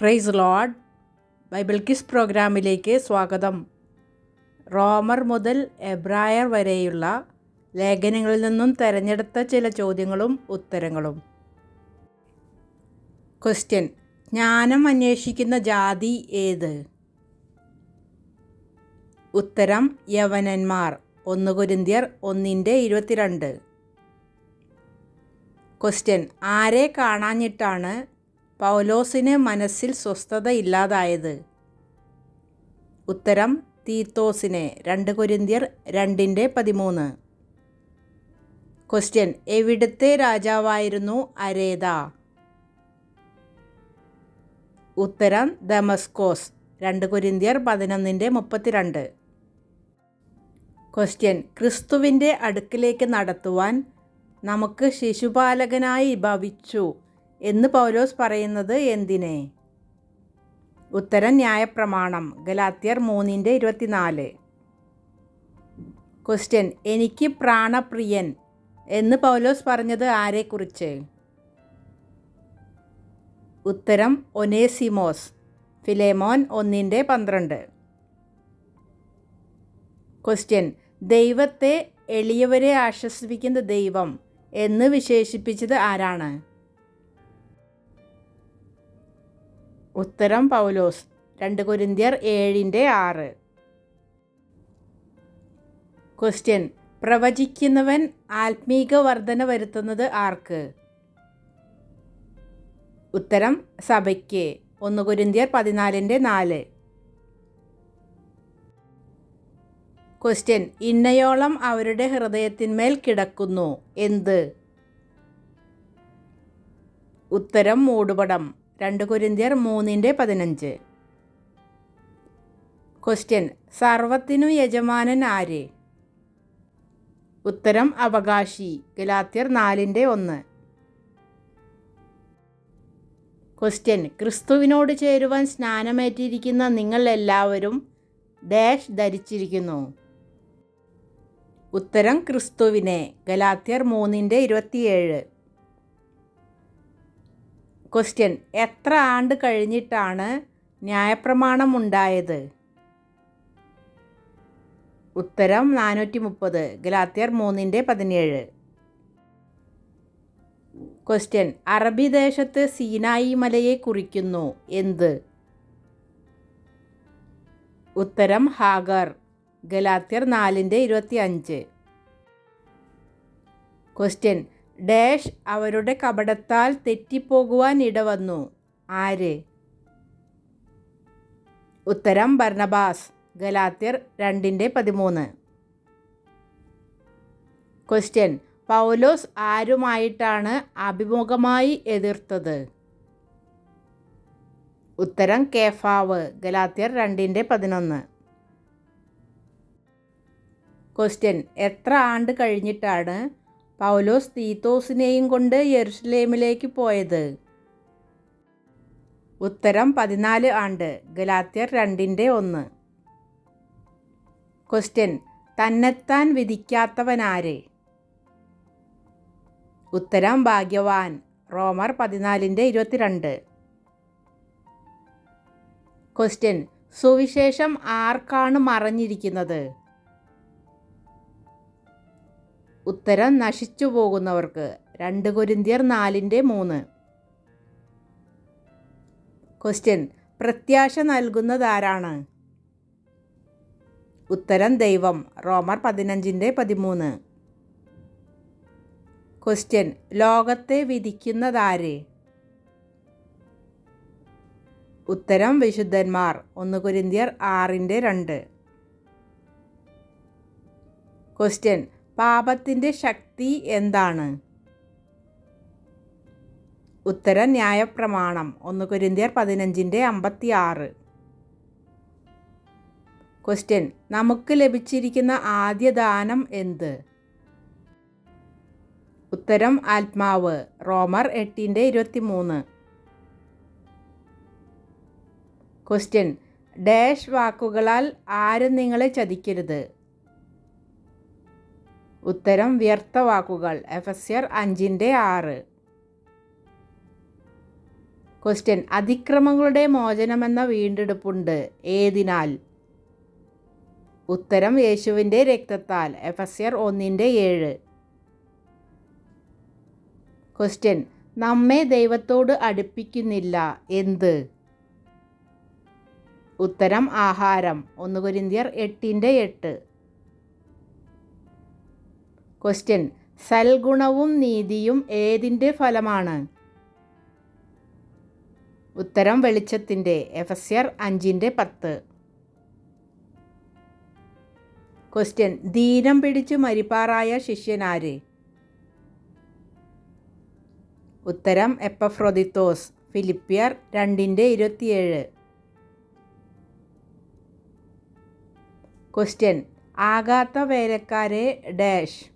Price load Bible kiss പ്രോഗ്രാമിലേക്ക് സ്വാഗതം. റോമർ മുതൽ എബ്രായർ വരെയുള്ള ലേഖനങ്ങളിൽ നിന്നും തിരഞ്ഞെടുത്ത ചില ചോദ്യങ്ങളും ഉത്തരങ്ങളും. ക്വസ്റ്റ്യൻ ജ്ഞാനം അന്വേഷിക്കുന്ന ജാതി ഏത്? ഉത്തരം യവനന്മാർ. ഒന്ന് കുരിന്തിയർ ഒന്നിന്റെ ഇരുപത്തിരണ്ട്. ക്വസ്റ്റ്യൻ ആരെ കാണാഞ്ഞിട്ടാണ് പൗലോസിന് മനസ്സിൽ സ്വസ്ഥത ഇല്ലാതായത് ഉത്തരം തീത്തോസിനെ രണ്ട് കൊരിന്തിയർ രണ്ടിന്റെ പതിമൂന്ന്. ക്വസ്റ്റ്യൻ എവിടുത്തെ രാജാവായിരുന്നു അരേത? ഉത്തരം ദമസ്കോസ് രണ്ട് കൊരിന്തിയർ പതിനൊന്നിന്റെ മുപ്പത്തിരണ്ട്. ക്വസ്റ്റ്യൻ ക്രിസ്തുവിന്റെ അടുക്കിലേക്ക് നടത്തുവാൻ നമുക്ക് ശിശുപാലകനായി ഭവിച്ചു. എന്ന് പൗലോസ് പറയുന്നത് എന്തിനെ? ഉത്തരം ന്യായപ്രമാണം ഗലാത്യർ മൂന്നിന്റെ ഇരുപത്തിനാല്. ക്വസ്റ്റ്യൻ എനിക്ക് പ്രാണപ്രിയൻ എന്ന് പൗലോസ് പറഞ്ഞത് ആരെക്കുറിച്ച്? ഉത്തരം ഒനേസിമോസ് ഫിലേമോൻ ഒന്നിന്റെ പന്ത്രണ്ട്. ക്വസ്റ്റ്യൻ ദൈവത്തെ എളിയവരെ ആശ്വസിപ്പിക്കുന്ന ദൈവം എന്ന് വിശേഷിപ്പിച്ചത് ആരാണ്? ഉത്തരം പൗലോസ് രണ്ട് കുരിന്തിയർ ഏഴിന്റെ ആറ്. ക്വസ്റ്റ്യൻ പ്രവചിക്കുന്നവൻ ആത്മീക വർധന വരുത്തുന്നത് ആർക്ക്? ഉത്തരം സഭയ്ക്ക്. ഒന്ന് കുരിന്തിയർ പതിനാലിന്റെ നാല്. ക്വസ്റ്റ്യൻ ഇന്നയോളം അവരുടെ ഹൃദയത്തിന്മേൽ കിടക്കുന്നു. എന്ത്? ഉത്തരം മൂടുപടം. രണ്ട് കുരിന്തിയർ മൂന്നിന്റെ പതിനഞ്ച്. ക്വസ്റ്റ്യൻ സർവത്തിനു യജമാനൻ ആര്? ഉത്തരം അവകാശി. ഗലാത്യർ നാലിന്റെ ഒന്ന്. ക്വസ്റ്റ്യൻ ക്രിസ്തുവിനോട് ചേരുവാൻ സ്നാനമേറ്റിരിക്കുന്ന നിങ്ങൾ എല്ലാവരും ഡാഷ് ധരിച്ചിരിക്കുന്നു. ഉത്തരം ക്രിസ്തുവിനെ. ഗലാത്യർ മൂന്നിന്റെ ഇരുപത്തിയേഴ്. ക്വസ്റ്റ്യൻ എത്ര ആണ്ട് കഴിഞ്ഞിട്ടാണ് ന്യായപ്രമാണം ഉണ്ടായത് ഉത്തരം നാനൂറ്റി മുപ്പത് ഗലാത്തിയർ മൂന്നിന്റെ പതിനേഴ്. ക്വസ്റ്റ്യൻ അറബി ദേശത്ത് സീനായി മലയെ കുറിക്കുന്നു. എന്ത്? ഉത്തരം ഹാഗർ. ഗലാത്തിയർ നാലിന്റെ ഇരുപത്തി അഞ്ച് ക്വസ്റ്റ്യൻ ഡാഷ് അവരുടെ കപടത്താൽ തെറ്റിപ്പോകുവാൻ ഇടവന്നു. ആര്? ഉത്തരം ഭർണബാസ് ഗലാത്യർ രണ്ടിന്റെ പതിമൂന്ന്. ക്വസ്റ്റ്യൻ. പൗലോസ് ആരുമായിട്ടാണ് അഭിമുഖമായി എതിർത്തത്? ഉത്തരം കേഫാവ്. ഗലാത്യർ രണ്ടിന്റെ പതിനൊന്ന്. ക്വസ്റ്റ്യൻ. എത്ര ആണ്ട് കഴിഞ്ഞിട്ടാണ് പൗലോസ് തീത്തോസിനെയും കൊണ്ട് യെരുഷലേമിലേക്ക് പോയത്. ഉത്തരം പതിനാല് ആണ്ട് ഗലാത്യർ രണ്ടിന്റെ ഒന്ന്. ക്വസ്റ്റ്യൻ തന്നെത്താൻ വിധിക്കാത്തവനാര്? ഉത്തരം ഭാഗ്യവാൻ. റോമർ പതിനാലിന്റെ ഇരുപത്തിരണ്ട്. ക്വസ്റ്റ്യൻ സുവിശേഷം ആർക്കാണ് മറഞ്ഞിരിക്കുന്നത്? ഉത്തരം നശിച്ചു പോകുന്നവർക്ക് രണ്ട് കൊരിന്തിയർ നാലിന്റെ മൂന്ന്. ക്വസ്റ്റ്യൻ പ്രത്യാശ നൽകുന്നതാരാണ്? ഉത്തരം ദൈവം. റോമർ പതിനഞ്ചിന്റെ പതിമൂന്ന്. ക്വസ്റ്റ്യൻ ലോകത്തെ വിധിക്കുന്നതാര്? ഉത്തരം വിശുദ്ധന്മാർ. ഒന്ന് കുരിന്തിയർ ആറിന്റെ രണ്ട്. ക്വസ്റ്റ്യൻ പാപത്തിന്റെ ശക്തി എന്താണ്? ഉത്തരം ന്യായപ്രമാണം ഒന്ന് കുരിന്തിയർ പതിനഞ്ചിന്റെ അമ്പത്തി ആറ് ക്വസ്റ്റ്യൻ നമുക്ക് ലഭിച്ചിരിക്കുന്ന ആദ്യ ദാനം എന്ത്? ഉത്തരം ആത്മാവ് റോമർ എട്ടിന്റെ ഇരുപത്തി മൂന്ന് ക്വസ്റ്റ്യൻ ഡാഷ് വാക്കുകളാൽ ആരും നിങ്ങളെ ചതിക്കരുത്. ഉത്തരം വ്യർത്ഥവാക്കുകൾ എഫ് എസ് എഫസ്യർ അഞ്ചിന്റെ ആറ്. ക്വസ്റ്റ്യൻ അതിക്രമങ്ങളുടെ മോചനമെന്ന വീണ്ടെടുപ്പുണ്ട്. ഏതിനാൽ? ഉത്തരം യേശുവിന്റെ രക്തത്താൽ. എഫസ്യർ ഒന്നിന്റെ ഏഴ്. ക്വസ്റ്റ്യൻ നമ്മെ ദൈവത്തോട് അടുപ്പിക്കുന്നില്ല. എന്ത്? ഉത്തരം ആഹാരം. ഒന്ന് കൊരിന്തിയർ എട്ടിന്റെ എട്ട്. ക്വസ്റ്റ്യൻ സൽഗുണവും നീതിയും ഏതിന്റെ ഫലമാണ്? ഉത്തരം വെളിച്ചത്തിന്റെ എഫസ്യർ അഞ്ചിന്റെ പത്ത്. ക്വസ്റ്റ്യൻ ദീനം പിടിച്ച് മരിപ്പാറായ ശിഷ്യനാര് ഉത്തരം എപ്പഫ്രോദിത്തോസ് ഫിലിപ്പിയർ രണ്ടിന്റെ ഇരുപത്തിയേഴ്. ക്വസ്റ്റ്യൻ ആകാത്ത വേലക്കാരെ ഡാഷ്.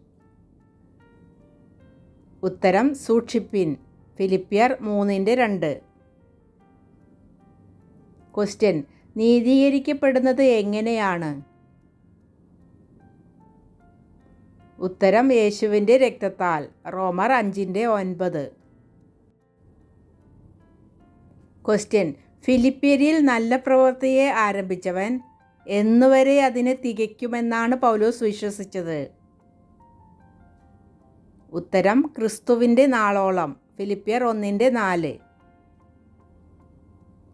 ഉത്തരം സൂക്ഷിപ്പിൻ. ഫിലിപ്പിയർ മൂന്നിന്റെ രണ്ട്. ക്വസ്റ്റ്യൻ നീതീകരിക്കപ്പെടുന്നത് എങ്ങനെയാണ്? ഉത്തരം യേശുവിന്റെ രക്തത്താൽ. റോമർ അഞ്ചിന്റെ ഒൻപത്. ക്വസ്റ്റ്യൻ ഫിലിപ്പിയരിൽ നല്ല പ്രവൃത്തിയെ ആരംഭിച്ചവൻ എന്നുവരെ അതിനെ തികയ്ക്കുമെന്നാണ് പൗലോസ് വിശ്വസിച്ചത്. ഉത്തരം ക്രിസ്തുവിന്റെ നാളോളം ഫിലിപ്പിയർ ഒന്നിന്റെ നാല്.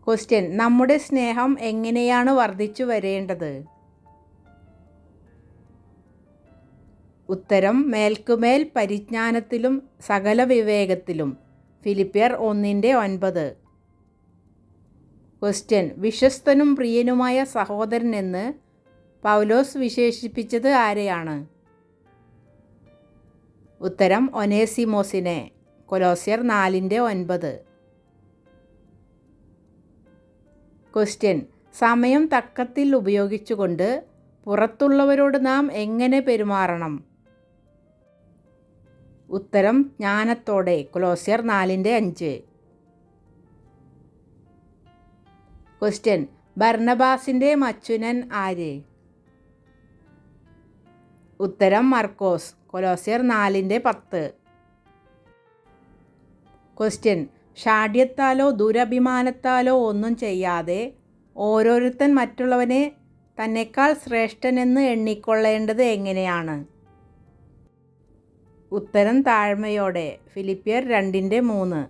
ക്വസ്റ്റ്യൻ നമ്മുടെ സ്നേഹം എങ്ങനെയാണ് വർദ്ധിച്ചു വരേണ്ടത്? ഉത്തരം മേൽക്കുമേൽ പരിജ്ഞാനത്തിലും സകല വിവേകത്തിലും ഫിലിപ്പിയർ ഒന്നിന്റെ ഒൻപത്. ക്വസ്റ്റ്യൻ വിശ്വസ്തനും പ്രിയനുമായ സഹോദരൻ എന്ന് പൗലോസ് വിശേഷിപ്പിച്ചത് ആരെയാണ്? ഉത്തരം ഒനേസിമോസിനെ കൊലോസ്യർ നാലിന്റെ ഒൻപത്. ക്വസ്റ്റ്യൻ സമയം തക്കത്തിൽ ഉപയോഗിച്ചുകൊണ്ട് പുറത്തുള്ളവരോട് നാം എങ്ങനെ പെരുമാറണം? ഉത്തരം ജ്ഞാനത്തോടെ കൊലോസ്യർ നാലിന്റെ അഞ്ച്. ക്വസ്റ്റ്യൻ ഭർണബാസിന്റെ മച്ചുനൻ ആര്? ഉത്തരം മർക്കോസ്. കൊലോസ്യർ നാലിന്റെ പത്ത്. ക്വസ്റ്റ്യൻ ഷാഢ്യത്താലോ ദുരഭിമാനത്താലോ ഒന്നും ചെയ്യാതെ ഓരോരുത്തൻ മറ്റുള്ളവനെ തന്നെക്കാൾ ശ്രേഷ്ഠനെന്ന് എണ്ണിക്കൊള്ളേണ്ടത് എങ്ങനെയാണ്? ഉത്തരം താഴ്മയോടെ. ഫിലിപ്പിയർ രണ്ടിന്റെ മൂന്ന്.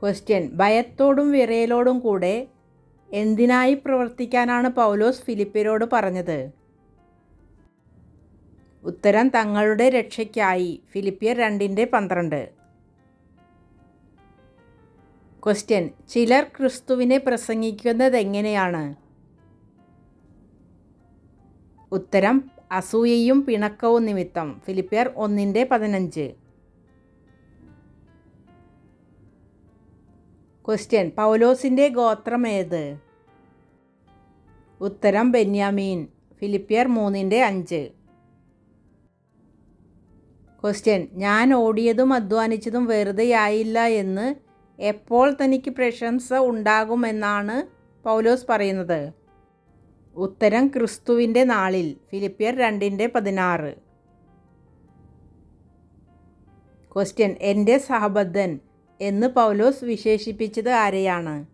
ക്വസ്റ്റ്യൻ ഭയത്തോടും വിറയലോടും കൂടെ എന്തിനായി പ്രവർത്തിക്കാനാണ് പൗലോസ് ഫിലിപ്പിയരോട് പറഞ്ഞത്? ഉത്തരം തങ്ങളുടെ രക്ഷയ്ക്കായി. ഫിലിപ്പിയർ രണ്ടിന്റെ പന്ത്രണ്ട്. ക്വസ്റ്റ്യൻ ചിലർ ക്രിസ്തുവിനെ പ്രസംഗിക്കുന്നത് എങ്ങനെയാണ്? ഉത്തരം അസൂയയും പിണക്കവും നിമിത്തം. ഫിലിപ്പിയർ ഒന്നിന്റെ പതിനഞ്ച്. ക്വസ്റ്റ്യൻ പൗലോസിന്റെ ഗോത്രം ഏത്? ഉത്തരം ബെന്യാമീൻ. ഫിലിപ്പിയർ മൂന്നിന്റെ അഞ്ച്. ക്വസ്റ്റ്യൻ ഞാൻ ഓടിയതും അധ്വാനിച്ചതും വെറുതെയായില്ല എന്ന് എപ്പോൾ തനിക്ക് പ്രശംസ ഉണ്ടാകുമെന്നാണ് പൗലോസ് പറയുന്നത്. ഉത്തരം ക്രിസ്തുവിന്റെ നാളിൽ ഫിലിപ്പിയർ രണ്ടിന്റെ പതിനാറ്. ക്വസ്റ്റ്യൻ എന്റെ സഹബദ്ധൻ എന്ന് പൗലോസ് വിശേഷിപ്പിച്ചത് ആരെയാണ്?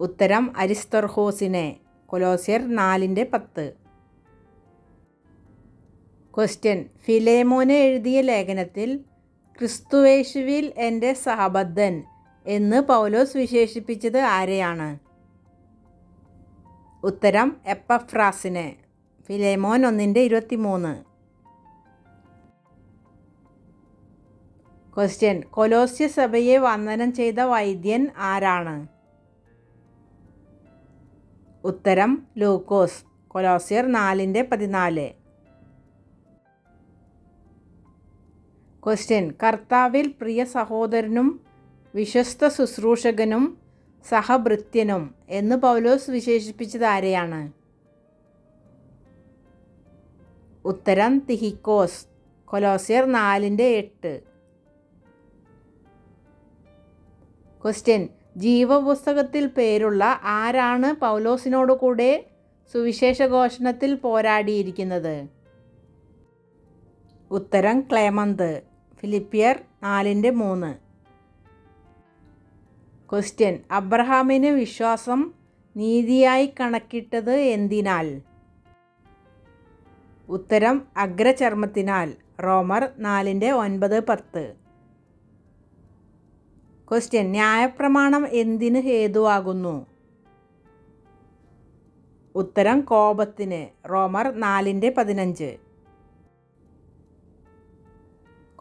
ഉത്തരം അരിസ്തർഹോസിനെ കൊലോസിയർ നാലിന്റെ പത്ത്. ക്വസ്റ്റ്യൻ ഫിലേമോന് എഴുതിയ ലേഖനത്തിൽ ക്രിസ്തുവേശുവിൽ എന്റെ സഹബദ്ധൻ എന്ന് പൗലോസ് വിശേഷിപ്പിച്ചത് ആരെയാണ്? ഉത്തരം എപ്പഫ്രാസിനെ. ഫിലേമോൻ ഒന്നിന്റെ ഇരുപത്തി മൂന്ന് ക്വസ്റ്റ്യൻ കൊലോസ്യ സഭയെ വന്ദനം ചെയ്ത വൈദ്യൻ ആരാണ്? ഉത്തരം ലൂക്കോസ്. കൊലോസ്യർ നാലിന്റെ പതിനാല്. ക്വസ്റ്റ്യൻ കർത്താവിൽ പ്രിയ സഹോദരനും വിശ്വസ്ത ശുശ്രൂഷകനും സഹഭൃത്യനും എന്ന് പൗലോസ് വിശേഷിപ്പിച്ചത് ആരെയാണ്? ഉത്തരം തിഹിക്കോസ് കൊലോസിയർ നാലിന്റെ എട്ട്. ക്വസ്റ്റ്യൻ ജീവപുസ്തകത്തിൽ പേരുള്ള ആരാണ് പൗലോസിനോട് കൂടെ സുവിശേഷ ഘോഷണത്തിൽ പോരാടിയിരിക്കുന്നത്? ഉത്തരം ക്ലേമന്ത്. ഫിലിപ്പിയർ നാലിന്റെ മൂന്ന്. ക്വസ്റ്റ്യൻ അബ്രഹാമിന് വിശ്വാസം നീതിയായി കണക്കിട്ടത് എന്തിനാൽ? ഉത്തരം അഗ്രചർമ്മത്തിനാൽ. റോമർ നാലിന്റെ ഒൻപത് പത്ത്. ക്വസ്റ്റ്യൻ ന്യായപ്രമാണം എന്തിന് ഹേതുവാകുന്നു? ഉത്തരം കോപത്തിന്. റോമർ നാലിന്റെ പതിനഞ്ച്.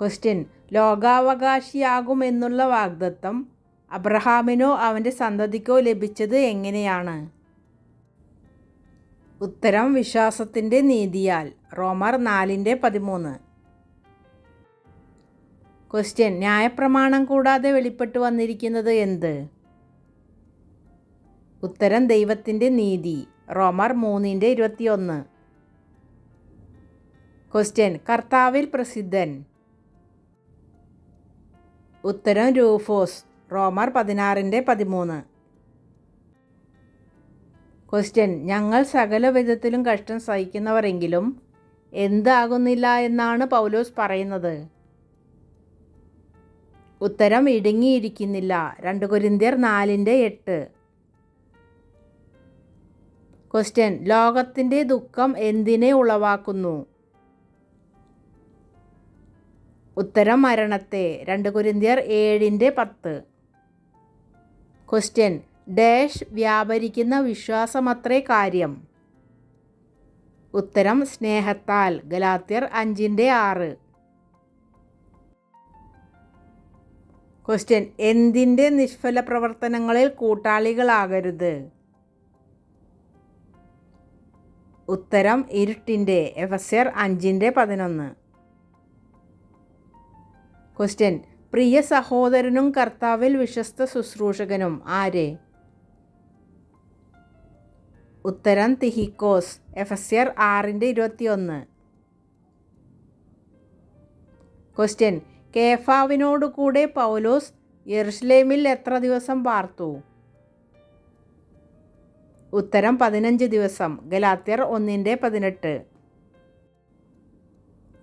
ക്വസ്റ്റ്യൻ ലോകാവകാശിയാകുമെന്നുള്ള വാഗ്ദത്തം അബ്രഹാമിനോ അവന്റെ സന്തതിക്കോ ലഭിച്ചത് എങ്ങനെയാണ്? ഉത്തരം വിശ്വാസത്തിന്റെ നീതിയാൽ റോമർ നാലിന്റെ പതിമൂന്ന്. ക്വസ്റ്റ്യൻ ന്യായപ്രമാണം കൂടാതെ വെളിപ്പെട്ടു വന്നിരിക്കുന്നത് എന്ത്? ഉത്തരം ദൈവത്തിന്റെ നീതി റോമർ മൂന്നിന്റെ ഇരുപത്തിയൊന്ന്. ക്വസ്റ്റ്യൻ കർത്താവിൽ പ്രസിദ്ധൻ ഉത്തരം രൂഫോസ്. റോമർ പതിനാറിന്റെ പതിമൂന്ന്. ക്വസ്റ്റ്യൻ ഞങ്ങൾ സകല വിധത്തിലും കഷ്ടം സഹിക്കുന്നവരെങ്കിലും എന്താകുന്നില്ല എന്നാണ് പൗലോസ് പറയുന്നത്. ഉത്തരം ഇടുങ്ങിയിരിക്കുന്നില്ല. രണ്ട് കുരിന്തിയർ നാലിന്റെ എട്ട്. ക്വസ്റ്റ്യൻ ലോകത്തിന്റെ ദുഃഖം എന്തിനെ ഉളവാക്കുന്നു? ഉത്തരം മരണത്തെ രണ്ട് കുരിന്തിയർ ഏഴിന്റെ പത്ത്. ക്വസ്റ്റ്യൻ ഡാഷ് വ്യാപരിക്കുന്ന വിശ്വാസമത്രേ കാര്യം. ഉത്തരം സ്നേഹത്താൽ. ഗലാത്യർ അഞ്ചിന്റെ ആറ്. ക്വസ്റ്റ്യൻ എന്തിന്റെ നിഷ്ഫല പ്രവർത്തനങ്ങളിൽ കൂട്ടാളികളാകരുത്? ഉത്തരം ഇരുട്ടിന്റെ. എഫസ്യർ അഞ്ചിന്റെ പതിനൊന്ന്. ക്വസ്റ്റ്യൻ പ്രിയ സഹോദരനും കർത്താവിൽ വിശ്വസ്ത ശുശ്രൂഷകനും ആരെ? ഉത്തരം തിഹിക്കോസ് എഫസ്യർ ആറിന്റെ ഇരുപത്തിയൊന്ന്. ക്വസ്റ്റ്യൻ കേഫാവിനോടുകൂടെ പൗലോസ് യെറുഷലേമിൽ എത്ര ദിവസം പാർത്തു ഉത്തരം പതിനഞ്ച് ദിവസം. ഗലാത്യർ ഒന്നിന്റെ പതിനെട്ട്.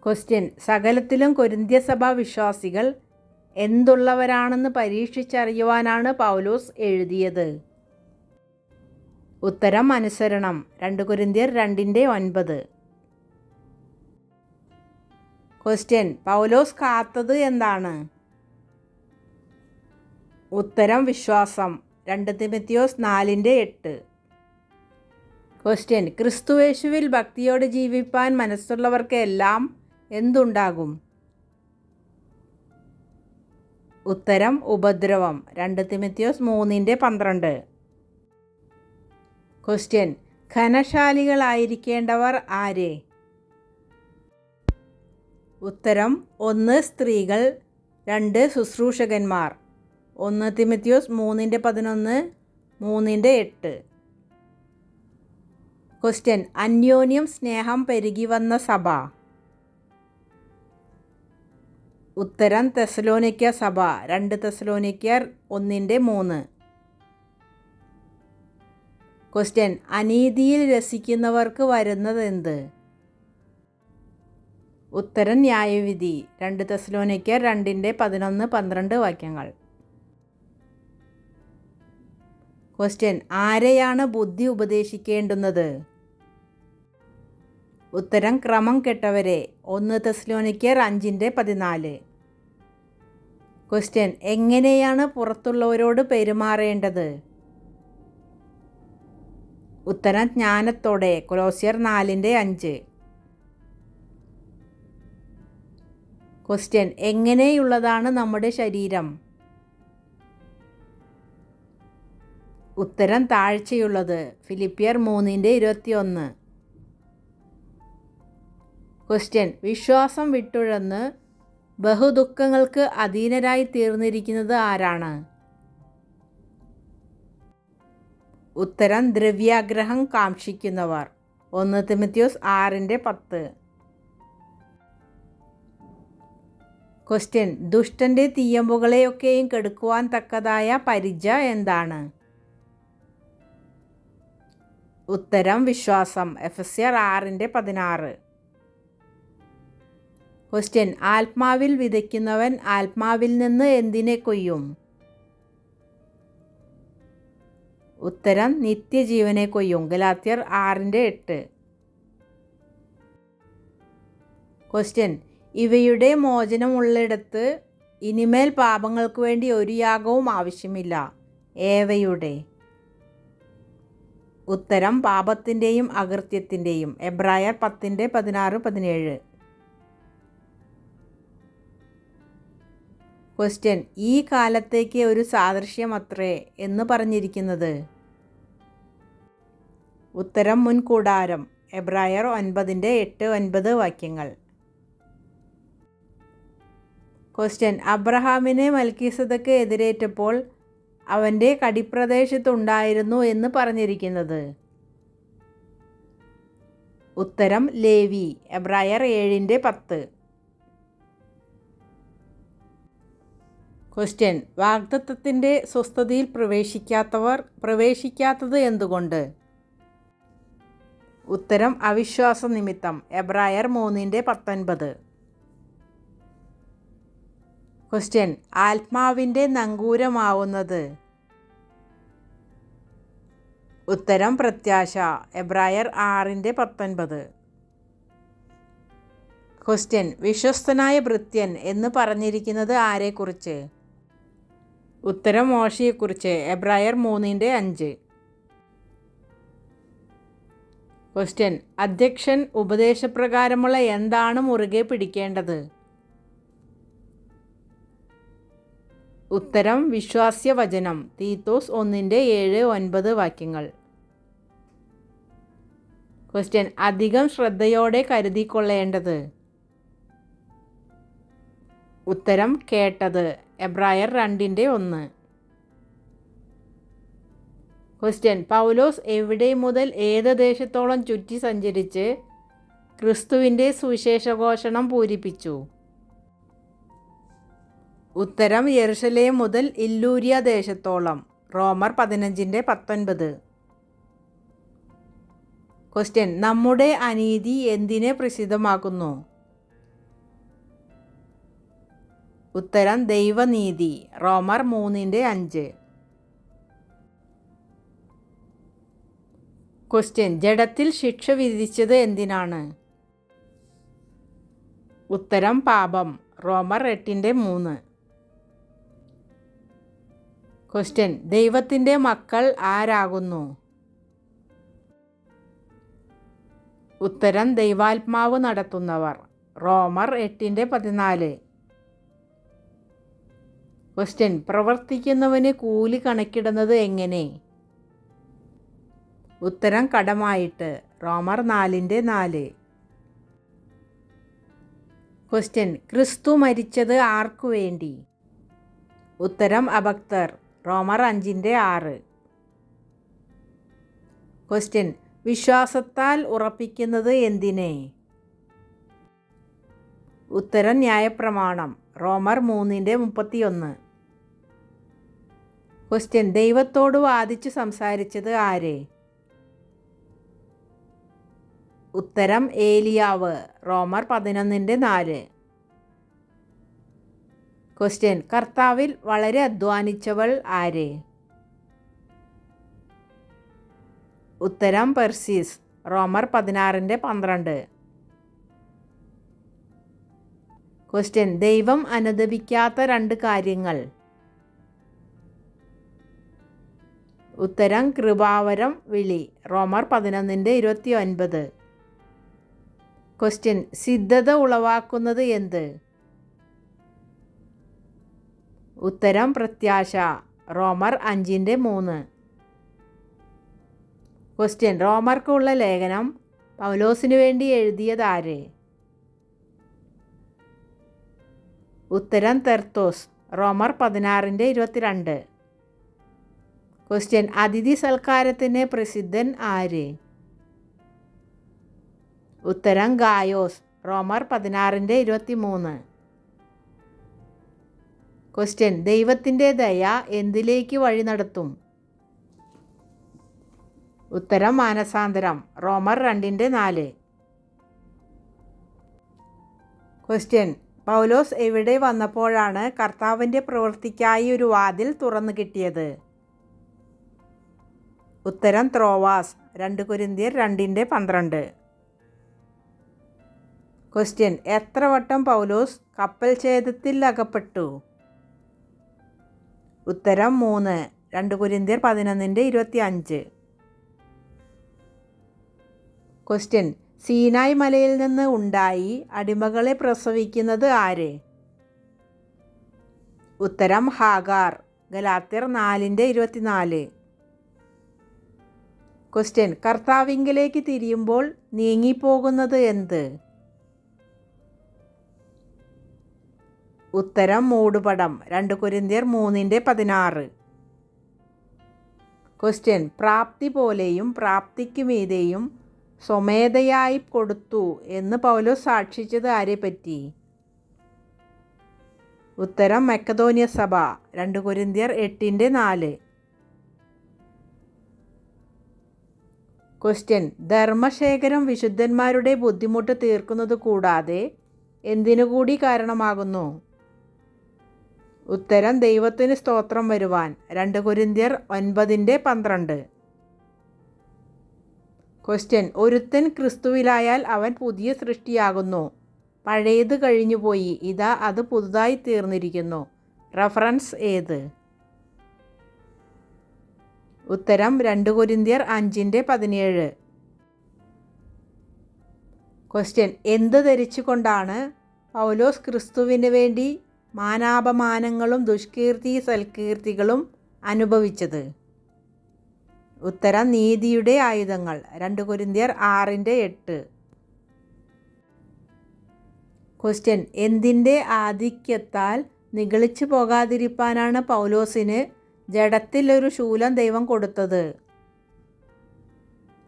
ക്വസ്റ്റ്യൻ സകലത്തിലും കൊരിന്ത്യ സഭ വിശ്വാസികൾ എന്തുള്ളവരാണെന്ന് പരീക്ഷിച്ചറിയുവാനാണ് പൗലോസ് എഴുതിയത്. ഉത്തരം അനുസരണം. രണ്ട് കുരിന്തിയർ രണ്ടിന്റെ ഒൻപത്. ക്വസ്റ്റ്യൻ പൗലോസ് കാത്തത് എന്താണ്? ഉത്തരം വിശ്വാസം. രണ്ട് തിമത്തിയോസ് നാലിന്റെ എട്ട്. ക്വസ്റ്റ്യൻ ക്രിസ്തുവേശുവിൽ ഭക്തിയോട് ജീവിപ്പാൻ മനസ്സുള്ളവർക്ക് എല്ലാം എന്തുണ്ടാകും? ഉത്തരം ഉപദ്രവം. രണ്ട് തിമിത്യോസ് മൂന്നിന്റെ പന്ത്രണ്ട്. ക്വസ്റ്റ്യൻ ഘനശാലികളായിരിക്കേണ്ടവർ ആരെ? ഉത്തരം. ഒന്ന് സ്ത്രീകൾ രണ്ട് ശുശ്രൂഷകന്മാർ. ഒന്ന് തിമിത്യോസ് മൂന്നിന്റെ പതിനൊന്ന് മൂന്നിന്റെ എട്ട്. ക്വസ്റ്റ്യൻ അന്യോന്യം സ്നേഹം പെരുകി വന്ന സഭ. ഉത്തരം തെസലോനിക്ക സഭ രണ്ട് തെസലോനിക്കർ ഒന്നിന്റെ മൂന്ന്. ക്വസ്റ്റ്യൻ അനീതിയിൽ രസിക്കുന്നവർക്ക് വരുന്നത് എന്ത് ഉത്തരം ന്യായവിധി രണ്ട് തെസലോനിക്കർ രണ്ടിന്റെ പതിനൊന്ന് പന്ത്രണ്ട് വാക്യങ്ങൾ. ക്വസ്റ്റ്യൻ ആരെയാണ് ബുദ്ധി ഉപദേശിക്കേണ്ടുന്നത്? ഉത്തരം ക്രമം കെട്ടവരെ. ഒന്ന് തെസ്ലോനിക്കർ അഞ്ചിന്റെ പതിനാല്. ക്വസ്റ്റ്യൻ എങ്ങനെയാണ് പുറത്തുള്ളവരോട് പെരുമാറേണ്ടത്? ഉത്തരം ജ്ഞാനത്തോടെ. കൊലോസിയർ നാലിന്റെ അഞ്ച്. ക്വസ്റ്റ്യൻ എങ്ങനെയുള്ളതാണ് നമ്മുടെ ശരീരം? ഉത്തരം താഴ്ചയുള്ളത്. ഫിലിപ്പിയർ മൂന്നിന്റെ ഇരുപത്തിയൊന്ന്. ക്വസ്റ്റ്യൻ വിശ്വാസം വിട്ടുഴന്ന് ബഹുദുഃഖങ്ങൾക്ക് അധീനരായി തീർന്നിരിക്കുന്നത് ആരാണ്? ഉത്തരം ദ്രവ്യാഗ്രഹം കാക്ഷിക്കുന്നവർ. ഒന്ന് തിമത്യോസ് ആറിന്റെ പത്ത്. ക്വസ്റ്റ്യൻ ദുഷ്ടന്റെ തീയമ്പുകളെയൊക്കെയും കെടുക്കുവാൻ തക്കതായ പരിച എന്താണ്? ഉത്തരം വിശ്വാസം. എഫ് എസ് ആർ ആറിന്റെ പതിനാറ്. ക്വസ്റ്റ്യൻ ആത്മാവിൽ വിതയ്ക്കുന്നവൻ ആത്മാവിൽ നിന്ന് എന്തിനെ കൊയ്യും? ഉത്തരം നിത്യജീവനെ കൊയ്യും. ഗലാത്യർ ആറിന്റെ എട്ട്. ക്വസ്റ്റ്യൻ ഇവയുടെ മോചനമുള്ളിടത്ത് ഇനിമേൽ പാപങ്ങൾക്ക് വേണ്ടി ഒരു യാഗവും ആവശ്യമില്ല. ഏവയുടെ. ഉത്തരം പാപത്തിന്റെയും അകൃത്യത്തിന്റെയും. എബ്രായർ പത്തിന്റെ പതിനാറ് പതിനേഴ്. ക്വസ്റ്റ്യൻ ഈ കാലത്തേക്ക് ഒരു സാദൃശ്യം അത്രേ എന്ന് പറഞ്ഞിരിക്കുന്നത്. ഉത്തരം മുൻകൂടാരം എബ്രായർ ഒൻപതിന്റെ എട്ട് ഒൻപത് വാക്യങ്ങൾ. ക്വസ്റ്റ്യൻ അബ്രഹാമിനെ മൽക്കീസതക്ക് എതിരേറ്റപ്പോൾ അവന്റെ കടിപ്രദേശത്തുണ്ടായിരുന്നു എന്ന് പറഞ്ഞിരിക്കുന്നത്. ഉത്തരം ലേവി എബ്രായർ ഏഴിന്റെ പത്ത്. ക്വസ്റ്റ്യൻ വാഗ്ദത്വത്തിന്റെ സ്വസ്ഥതയിൽ പ്രവേശിക്കാത്തവർ പ്രവേശിക്കാത്തത് എന്തുകൊണ്ട്? ഉത്തരം അവിശ്വാസ നിമിത്തം. എബ്രായർ മൂന്നിന്റെ പത്തൊൻപത്. ക്വസ്റ്റ്യൻ ആത്മാവിന്റെ നങ്കൂരമാവുന്നത്. ഉത്തരം പ്രത്യാശ. എബ്രായർ ആറിന്റെ പത്തൊൻപത്. ക്വസ്റ്റ്യൻ വിശ്വസ്തനായ ഭൃത്യൻ എന്ന് പറഞ്ഞിരിക്കുന്നത് ആരെക്കുറിച്ച്? ഉത്തരം മോശയെക്കുറിച്ച് എബ്രായർ മൂന്നിന്റെ അഞ്ച്. ക്വസ്റ്റ്യൻ അധ്യക്ഷൻ ഉപദേശപ്രകാരമുള്ള എന്താണ് മുറുകെ പിടിക്കേണ്ടത്? ഉത്തരം വിശ്വാസ്യ വചനം തീത്തോസ് ഒന്നിന്റെ ഏഴ് ഒൻപത് വാക്യങ്ങൾ. ക്വസ്റ്റ്യൻ അധികം ശ്രദ്ധയോടെ കരുതിക്കൊള്ളേണ്ടത്. ഉത്തരം കേട്ടത് എബ്രായർ രണ്ടിന്റെ ഒന്ന്. ക്വസ്റ്റ്യൻ പൗലോസ് എവിടെ മുതൽ ഏത് ദേശത്തോളം ചുറ്റി സഞ്ചരിച്ച് ക്രിസ്തുവിന്റെ സുവിശേഷഘോഷണം പൂരിപ്പിച്ചു? ഉത്തരം യെറുഷലേം മുതൽ ഇല്ലൂരിയ ദേശത്തോളം. റോമർ പതിനഞ്ചിന്റെ പത്തൊൻപത്. ക്വസ്റ്റ്യൻ നമ്മുടെ അനീതി എന്തിനെ പ്രസിദ്ധമാക്കുന്നു? ഉത്തരം ദൈവനീതി. റോമർ മൂന്നിന്റെ അഞ്ച്. ക്വസ്റ്റ്യൻ ജഡത്തിൽ ശിക്ഷ വിധിച്ചത് എന്തിനാണ്? ഉത്തരം പാപം. റോമർ എട്ടിന്റെ മൂന്ന്. ക്വസ്റ്റ്യൻ ദൈവത്തിന്റെ മക്കൾ ആരാകുന്നു? ഉത്തരം ദൈവാത്മാവ് നടത്തുന്നവർ. റോമർ എട്ടിന്റെ പതിനാല്. ക്വസ്റ്റ്യൻ പ്രവർത്തിക്കുന്നവന് കൂലി കണക്കിടുന്നത് എങ്ങനെ? ഉത്തരം കടമായിട്ട്. റോമർ നാലിന്റെ നാല്. ക്വസ്റ്റ്യൻ ക്രിസ്തു മരിച്ചത് ആർക്കു വേണ്ടി? ഉത്തരം അഭക്തർ. റോമർ അഞ്ചിന്റെ ആറ്. ക്വസ്റ്റ്യൻ വിശ്വാസത്താൽ ഉറപ്പിക്കുന്നത് എന്തിനെ? ഉത്തരം ന്യായപ്രമാണം. റോമർ മൂന്നിന്റെ മുപ്പത്തിയൊന്ന്. ക്വസ്റ്റ്യൻ ദൈവത്തോട് വാദിച്ചു സംസാരിച്ചത് ആര്? ഉത്തരം ഏലിയാവ്. റോമർ പതിനൊന്നിന്റെ നാല്. ക്വസ്റ്റ്യൻ കർത്താവിൽ വളരെ അധ്വാനിച്ചവൾ ആര്? ഉത്തരം പെർസീസ്. റോമർ പതിനാറിന്റെ പന്ത്രണ്ട്. ക്വസ്റ്റ്യൻ ദൈവം അനുദപിക്കാത്ത രണ്ട് കാര്യങ്ങൾ. ഉത്തരം കൃപാവരം വിളി. റോമർ പതിനൊന്നിന്റെ ഇരുപത്തി ഒൻപത് ക്വസ്റ്റ്യൻ സിദ്ധത ഉളവാക്കുന്നത് എന്ത്? ഉത്തരം പ്രത്യാശ. റോമർ അഞ്ചിന്റെ മൂന്ന്. ക്വസ്റ്റ്യൻ റോമർക്കുള്ള ലേഖനം പൗലോസിനു വേണ്ടി എഴുതിയതാര് ഉത്തരം തെർത്തോസ്. റോമർ പതിനാറിന്റെ ഇരുപത്തിരണ്ട്. ക്വസ്റ്റ്യൻ അതിഥി സൽക്കാരത്തിന് പ്രസിദ്ധൻ ആര്? ഉത്തരം ഗായോസ് റോമർ പതിനാറിന്റെ ഇരുപത്തി മൂന്ന് ക്വസ്റ്റ്യൻ ദൈവത്തിന്റെ ദയ എന്തിലേക്ക് വഴി നടത്തും? ഉത്തരം മാനസാന്തരം റോമർ രണ്ടിന്റെ നാല്. ക്വസ്റ്റ്യൻ പൗലോസ് എവിടെ വന്നപ്പോഴാണ് കർത്താവിന്റെ പ്രവൃത്തിക്കായി ഒരു വാതിൽ തുറന്നു കിട്ടിയത്? ഉത്തരം ത്രോവാസ് രണ്ട് കുരിന്തിയർ രണ്ടിന്റെ പന്ത്രണ്ട്. ക്വസ്റ്റ്യൻ എത്ര വട്ടം പൗലോസ് കപ്പൽ ഛേദത്തിൽ അകപ്പെട്ടു? ഉത്തരം മൂന്ന്. രണ്ട് കുരിന്തിയർ പതിനൊന്നിന്റെ ഇരുപത്തി അഞ്ച് ക്വസ്റ്റ്യൻ സീനായ് മലയിൽ നിന്ന് ഉണ്ടായി അടിമകളെ പ്രസവിക്കുന്നത് ആര്? ഉത്തരം ഹാഗാർ ഗലാത്യർ നാലിന്റെ ഇരുപത്തിനാല്. ക്വസ്റ്റ്യൻ കർത്താവിങ്കിലേക്ക് തിരിയുമ്പോൾ നീങ്ങിപ്പോകുന്നത് എന്ത്? ഉത്തരം മൂടുപടം. രണ്ട് കുരിന്തിയർ മൂന്നിന്റെ പതിനാറ്. ക്വസ്റ്റ്യൻ പ്രാപ്തി പോലെയും പ്രാപ്തിക്ക് മീതെയും സ്വമേധയായി കൊടുത്തു എന്ന് പൗലോസ് സാക്ഷിച്ചത് ആരെപ്പറ്റി ഉത്തരം മെക്കതോനിയ സഭ. രണ്ട് കുരിന്തിയർ എട്ടിന്റെ നാല്. ക്വസ്റ്റ്യൻ ധർമ്മശേഖരം വിശുദ്ധന്മാരുടെ ബുദ്ധിമുട്ട് തീർക്കുന്നത് കൂടാതെ എന്തിനു കൂടി കാരണമാകുന്നു? ഉത്തരം ദൈവത്തിന് സ്തോത്രം വരുവാൻ. രണ്ട് കുരിന്തിയർ ഒൻപതിന്റെ പന്ത്രണ്ട്. ക്വസ്റ്റ്യൻ ഒരുത്തൻ ക്രിസ്തുവിലായാൽ അവൻ പുതിയ സൃഷ്ടിയാകുന്നു. പഴയത് കഴിഞ്ഞുപോയി. ഇതാ അത് പുതുതായി തീർന്നിരിക്കുന്നു. റഫറൻസ് ഏത്? ഉത്തരം രണ്ട് കുരിന്തിയർ അഞ്ചിന്റെ പതിനേഴ്. ക്വസ്റ്റ്യൻ എന്ത് ധരിച്ചുകൊണ്ടാണ് പൗലോസ് ക്രിസ്തുവിന് വേണ്ടി മാനാപമാനങ്ങളും ദുഷ്കീർത്തി സൽകീർത്തികളും അനുഭവിച്ചത്? ഉത്തരം നീതിയുടെ ആയുധങ്ങൾ. രണ്ട് കുരിന്തിയർ ആറിന്റെ എട്ട്. ക്വസ്റ്റ്യൻ എന്തിന്റെ ആധിക്യത്താൽ നിഗളിച്ചു പോകാതിരിപ്പാനാണ് പൗലോസിന് ജഡത്തിൽ ഒരു ശൂലം ദൈവം കൊടുത്തത്.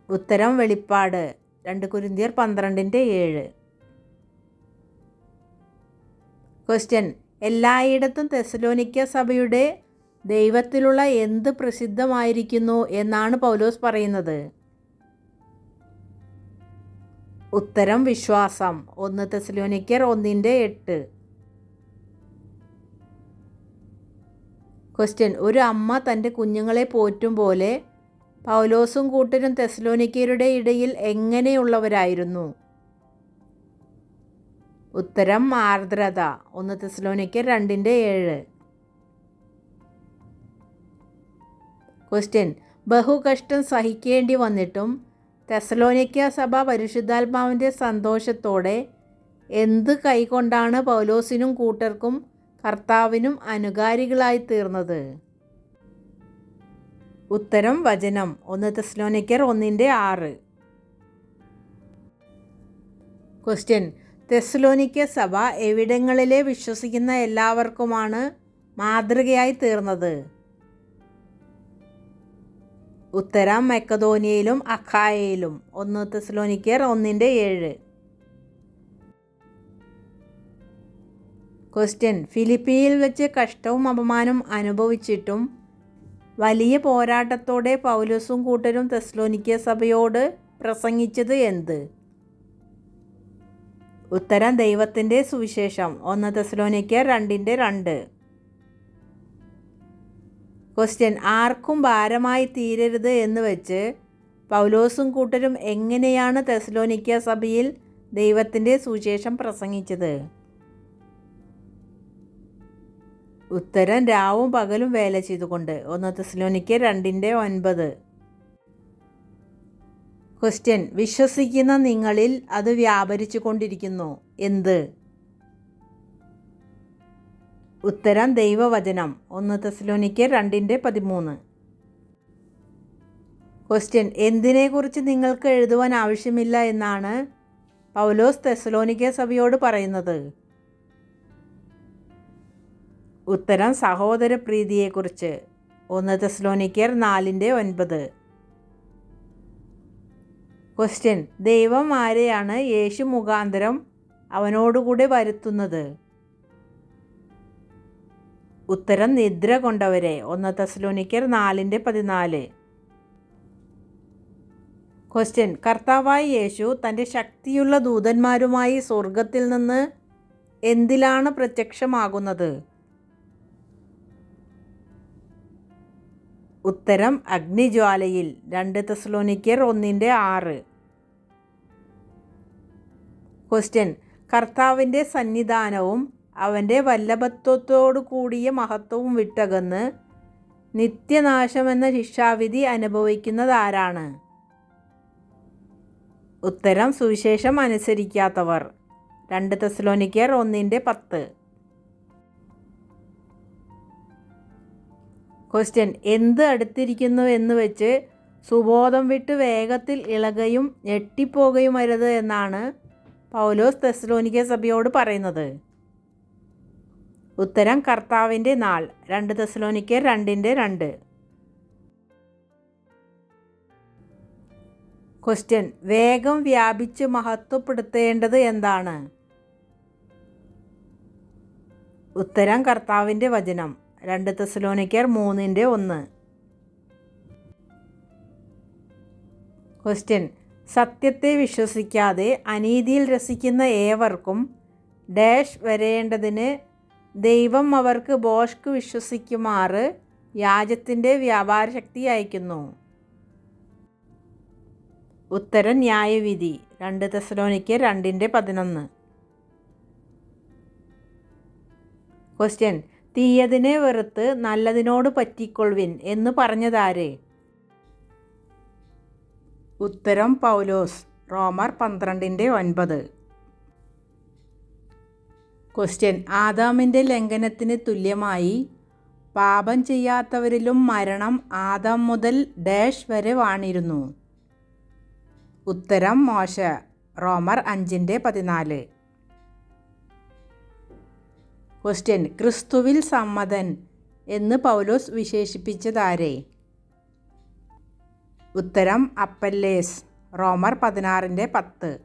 ഉത്തരം വെളിപ്പാട് രണ്ട് കുരിന്തിയർ പന്ത്രണ്ടിന്റെ ഏഴ്. ക്വസ്റ്റ്യൻ എല്ലായിടത്തും തെസലോനിക്ക സഭയുടെ ദൈവത്തിലുള്ള എന്ത് പ്രസിദ്ധമായിരിക്കുന്നു എന്നാണ് പൗലോസ് പറയുന്നത്. ഉത്തരം വിശ്വാസം. ഒന്ന് തെസലോനിക്കർ ഒന്നിന്റെ എട്ട്. ക്വസ്റ്റ്യൻ ഒരു അമ്മ തന്റെ കുഞ്ഞുങ്ങളെ പോറ്റും പോലെ പൗലോസും കൂട്ടരും തെസ്ലോനിക്കരുടെ ഇടയിൽ എങ്ങനെയുള്ളവരായിരുന്നു? ഉത്തരം ആർദ്രത. ഒന്ന് തെസ്ലോനിക്ക രണ്ടിന്റെ ഏഴ്. ക്വസ്റ്റ്യൻ ബഹുകഷ്ടം സഹിക്കേണ്ടി വന്നിട്ടും തെസലോനിക്ക സഭ പരിശുദ്ധാത്മാവിന്റെ സന്തോഷത്തോടെ എന്ത് കൈകൊണ്ടാണ് പൗലോസിനും കൂട്ടർക്കും കർത്താവിനും അനുകാരികളായി തീർന്നത്. ഉത്തരം വചനം. ഒന്ന് തെസ്ലോനിക്കർ ഒന്നിന്റെ ആറ്. ക്വസ്റ്റ്യൻ തെസ്ലോനിക്ക സഭ എവിടങ്ങളിലെ വിശ്വസിക്കുന്ന എല്ലാവർക്കുമാണ് മാതൃകയായി തീർന്നത്? ഉത്തരം മെക്കതോനിയയിലും അഖായയിലും. ഒന്ന് തെസ്ലോനിക്കർ ഒന്നിന്റെ ഏഴ്. ക്വസ്റ്റ്യൻ ഫിലിപ്പിയിൽ വെച്ച് കഷ്ടവും അപമാനവും അനുഭവിച്ചിട്ടും വലിയ പോരാട്ടത്തോടെ പൗലോസും കൂട്ടരും തെസ്ലോനിക്ക സഭയോട് പ്രസംഗിച്ചത് എന്ത്? ഉത്തരം ദൈവത്തിന്റെ സുവിശേഷം ഒന്ന് തെസ്ലോനിക്ക രണ്ടിന്റെ രണ്ട്. ക്വസ്റ്റ്യൻ ആർക്കും ഭാരമായി തീരരുത് എന്ന് വെച്ച് പൗലോസും കൂട്ടരും എങ്ങനെയാണ് തെസ്ലോനിക്ക സഭയിൽ ദൈവത്തിന്റെ സുവിശേഷം പ്രസംഗിച്ചത്? ഉത്തരം രാവും പകലും വേല ചെയ്തുകൊണ്ട്. ഒന്ന് തെസ്ലോനിക്ക രണ്ടിന്റെ ഒൻപത്. ക്വസ്റ്റ്യൻ വിശ്വസിക്കുന്ന നിങ്ങളിൽ അത് വ്യാപരിച്ചു കൊണ്ടിരിക്കുന്നു എന്ത്? ഉത്തരം ദൈവവചനം. ഒന്ന് തെസ്ലോനിക്ക രണ്ടിന്റെ പതിമൂന്ന്. ക്വസ്റ്റ്യൻ എന്തിനെക്കുറിച്ച് നിങ്ങൾക്ക് എഴുതുവാൻ ആവശ്യമില്ല എന്നാണ് പൗലോസ് തെസ്ലോനിക്ക സഭയോട് പറയുന്നത്. ഉത്തരം സഹോദര പ്രീതിയെക്കുറിച്ച് ഒന്ന് തെസ്ലോനിക്കർ നാലിന്റെ ഒൻപത്. ക്വസ്റ്റ്യൻ ദൈവം ആരെയാണ് യേശു മുഖാന്തരം അവനോടുകൂടെ വരുത്തുന്നത്? ഉത്തരം നിദ്ര കൊണ്ടവരെ. ഒന്ന് തെസ്ലോനിക്കർ നാലിന്റെ പതിനാല്. ക്വസ്റ്റ്യൻ കർത്താവായ യേശു തന്റെ ശക്തിയുള്ള ദൂതന്മാരുമായി സ്വർഗത്തിൽ നിന്ന് എന്തിലാണ് പ്രത്യക്ഷമാകുന്നത്? ഉത്തരം അഗ്നിജ്വാലയിൽ രണ്ട് തെസ്ലോനിക്കർ ഒന്നിന്റെ ആറ്. ക്വസ്റ്റ്യൻ കർത്താവിന്റെ സന്നിധാനവും അവന്റെ വല്ലഭത്വത്തോടു കൂടിയ മഹത്വവും വിട്ടകന്ന് നിത്യനാശമെന്ന ശിക്ഷാവിധി അനുഭവിക്കുന്നത് ആരാണ് ഉത്തരം സുവിശേഷം അനുസരിക്കാത്തവർ. രണ്ട് തെസ്ലോനിക്കർ ഒന്നിന്റെ പത്ത്. ക്വസ്റ്റ്യൻ എന്ത് അടുത്തിരിക്കുന്നു എന്ന് വെച്ച് സുബോധം വിട്ട് വേഗത്തിൽ ഇളകയും ഞെട്ടിപ്പോകുകയും അരുത് എന്നാണ് പൗലോസ് തെസ്ലോനിക്ക സഭയോട് പറയുന്നത്. ഉത്തരം കർത്താവിന്റെ നാൾ രണ്ട് തെസ്ലോനിക്കർ രണ്ടിന്റെ രണ്ട്. ക്വസ്റ്റ്യൻ വേഗം വ്യാപിച്ച് മഹത്വപ്പെടുത്തേണ്ടത് എന്താണ്? ഉത്തരം കർത്താവിന്റെ വചനം. രണ്ട് തെസലോനിക്കർ മൂന്നിന്റെ ഒന്ന്. ക്വസ്റ്റ്യൻ സത്യത്തെ വിശ്വസിക്കാതെ അനീതിയിൽ രസിക്കുന്ന ഏവർക്കും ഡാഷ് വരേണ്ടതിന് ദൈവം അവർക്ക് ബോഷ്ക്ക് വിശ്വസിക്കുമാറ് വ്യാജത്തിന്റെ വ്യാപാര ശക്തി അയക്കുന്നു ഉത്തരം ന്യായവിധി. രണ്ട് തെസലോനിക്ക് രണ്ടിന്റെ പതിനൊന്ന്. ക്വസ്റ്റ്യൻ തീയതിനെ വെറുത്ത് നല്ലതിനോട് പറ്റിക്കൊള്ളുവിൻ എന്ന് പറഞ്ഞതാരേ? ഉത്തരം പൗലോസ് റോമർ പന്ത്രണ്ടിന്റെ ഒൻപത്. ക്വസ്റ്റ്യൻ ആദാമിന്റെ ലംഘനത്തിന് തുല്യമായി പാപം ചെയ്യാത്തവരിലും മരണം ആദാം മുതൽ ഡാഷ് വരെ വാണിരുന്നു. ഉത്തരം മോശ റോമർ അഞ്ചിന്റെ പതിനാല്. ക്വസ്റ്റ്യൻ ക്രിസ്തുവിൽ സമ്മതൻ എന്ന് പൗലോസ് വിശേഷിപ്പിച്ചതാരെ? ഉത്തരം അപ്പല്ലേസ് റോമർ പതിനാറിന്റെ പത്ത്.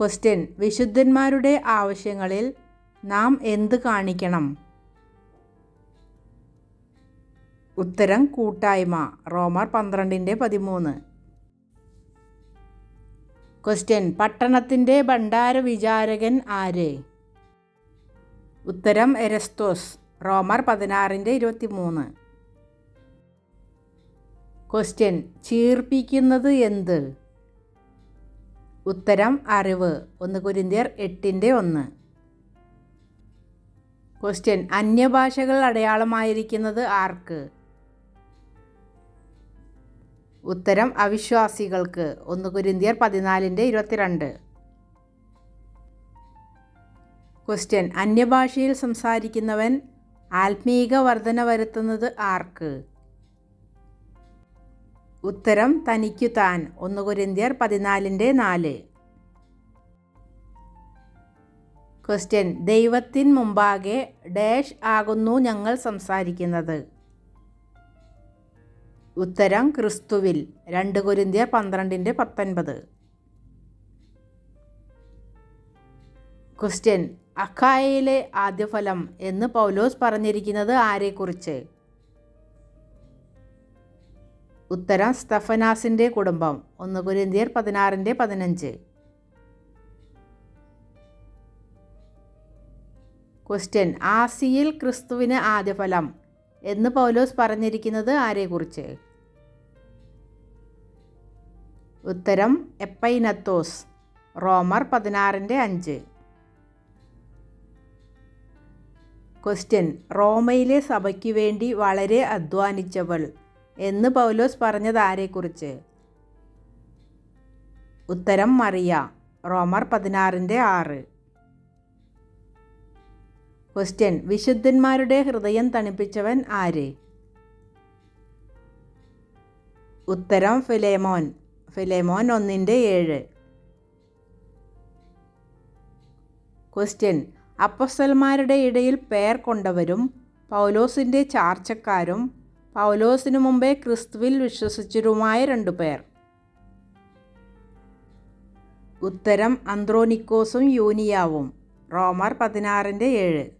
ക്വസ്റ്റ്യൻ വിശുദ്ധന്മാരുടെ ആവശ്യങ്ങളിൽ നാം എന്ത് കാണിക്കണം? ഉത്തരം കൂട്ടായ്മ റോമർ പന്ത്രണ്ടിന്റെ പതിമൂന്ന്. ക്വസ്റ്റ്യൻ പട്ടണത്തിന്റെ ഭണ്ഡാര വിചാരകൻ ആര്? ഉത്തരം എരസ്തോസ്. റോമർ പതിനാറിന്റെ ഇരുപത്തി മൂന്ന് ക്വസ്റ്റ്യൻ ചീർപ്പിക്കുന്നത് എന്ത്? ഉത്തരം അറിവ്. ഒന്ന് കുരിന്തിയർ എട്ടിന്റെ ഒന്ന്. ക്വസ്റ്റ്യൻ അന്യഭാഷകൾ അടയാളമായിരിക്കുന്നത് ആർക്ക്? ഉത്തരം അവിശ്വാസികൾക്ക്. ഒന്ന് കുരിന്തിയർ പതിനാലിന്റെ ഇരുപത്തിരണ്ട്. ക്വസ്റ്റ്യൻ അന്യഭാഷയിൽ സംസാരിക്കുന്നവൻ ആത്മീക വർധന വരുത്തുന്നത് ആർക്ക്? ഉത്തരം തനിക്കു താൻ. ഒന്ന് കുരിന്തിയർ പതിനാലിന്റെ നാല്. ക്വസ്റ്റ്യൻ ദൈവത്തിൻ മുമ്പാകെ ഡാഷ് ആകുന്നു ഞങ്ങൾ സംസാരിക്കുന്നത്. ഉത്തരം ക്രിസ്തുവിൽ രണ്ട് കുരിന്തിയ പന്ത്രണ്ടിന്റെ പത്തൊൻപത്. ക്വസ്റ്റ്യൻ അഖായയിലെ ആദ്യഫലം എന്ന് പൗലോസ് പറഞ്ഞിരിക്കുന്നത് ആരെക്കുറിച്ച്? ഉത്തരം സ്തഫനാസിന്റെ കുടുംബം ഒന്ന് കുരിന്തിയർ പതിനാറിന്റെ പതിനഞ്ച്. ക്വസ്റ്റ്യൻ ആസിയിൽ ക്രിസ്തുവിന് ആദ്യഫലം എന്ന് പൗലോസ് പറഞ്ഞിരിക്കുന്നത് ആരെക്കുറിച്ച്? ഉത്തരം എപ്പൈനത്തോസ് റോമർ പതിനാറിന്റെ അഞ്ച്. ക്വസ്റ്റ്യൻ റോമയിലെ സഭയ്ക്ക് വേണ്ടി വളരെ അധ്വാനിച്ചവൾ എന്ന് പൗലോസ് പറഞ്ഞത് ആരെക്കുറിച്ച്? ഉത്തരം മറിയ റോമർ പതിനാറിന്റെ ആറ്. ക്വസ്റ്റ്യൻ വിശുദ്ധന്മാരുടെ ഹൃദയം തണുപ്പിച്ചവൻ ആര്? ഉത്തരം ഫിലേമോൻ. ഫിലേമോൻ ഒന്നിന്റെ ഏഴ്. ക്വസ്റ്റ്യൻ അപ്പസ്തൽമാരുടെ ഇടയിൽ പേർ കൊണ്ടവരും പൗലോസിന്റെ ചാർച്ചക്കാരും പൗലോസിനു മുമ്പേ ക്രിസ്തുവിൽ വിശ്വസിച്ചവരുമായ രണ്ടു പേർ. ഉത്തരം അന്ത്രോനിക്കോസും യൂനിയാവും. റോമർ പതിനാറിന്റെ ഏഴ്.